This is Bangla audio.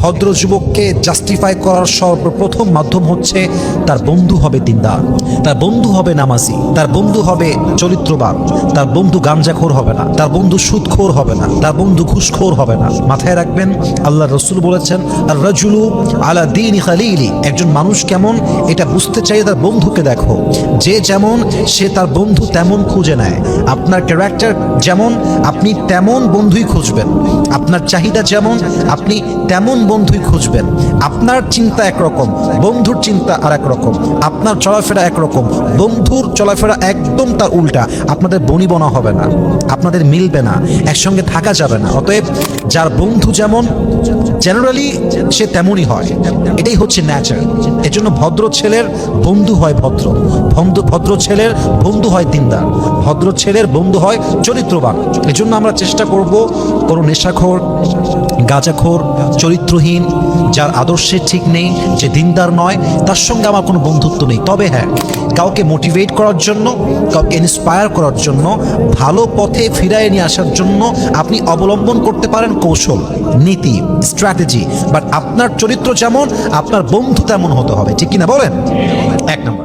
ভদ্র যুবককে জাস্টিফাই করার সর্বপ্রথম মাধ্যম হচ্ছে তার বন্ধু হবে দিনদার। তার বন্ধু হবে নামাজি। তার বন্ধু হবে চরিত্রবান। তার বন্ধু গাঞ্জাখোর হবে না। তার বন্ধু সুদখোর হবে না। তার বন্ধু ঘুষখোর হবে না। মাথায় রাখবেন, আল্লাহ রসুল বলেছেন আর রাজুলু আলা দিন খালিলি। একজন মানুষ কেমন? এটা বুঝতে চাই তার বন্ধুকে দেখো। যে যেমন, সে তার বন্ধু তেমন খুঁজে নেয়। আপনার ক্যারেক্টার যেমন, আপনি তেমন বন্ধুই খুঁজবেন। আপনার চাহিদা যেমন, আপনি তেমন বন্ধুই খুঁজবেন। আপনার চিন্তা একরকম, বন্ধুর চিন্তা আর একরকম, আপনার চলাফেরা একরকম, বন্ধুর চলাফেরা একদম তার উল্টা। আপনাদের বনিবনা হবে না, আপনাদের মিলবে না, একসঙ্গে থাকা যাবে না। অতএব যার বন্ধু যেমন জেনারেলি সে তেমনই হয়। এটাই হচ্ছে ন্যাচার এজন্য ভদ্র ছেলের বন্ধু হয় ভদ্র। ভদ্র ভদ্র ছেলের বন্ধু হয় দিনদার। ভদ্র ছেলের বন্ধু হয় চরিত্রবান। এজন্য আমরা চেষ্টা করব কোনো নেশাখোর, গাঁজাখোর, চরিত্রহীন, যার আদর্শে ঠিক নেই, যে দিনদার নয়, তার সঙ্গে আমার কোনো বন্ধুত্ব নেই। তবে হ্যাঁ কাউকে মোটিভেট করার জন্য, কাউকে ইন্সপায়ার করার জন্য, ভালো পথে ফিরায় নিয়ে আসার জন্য আপনি অবলম্বন করতে পারেন কৌশল, নীতি স্ট্র্যাটেজি বাট আপনার চরিত্র যেমন, আপনার বন্ধু তেমন হতে হবে, ঠিক কিনা বলেন? এক নম্বর।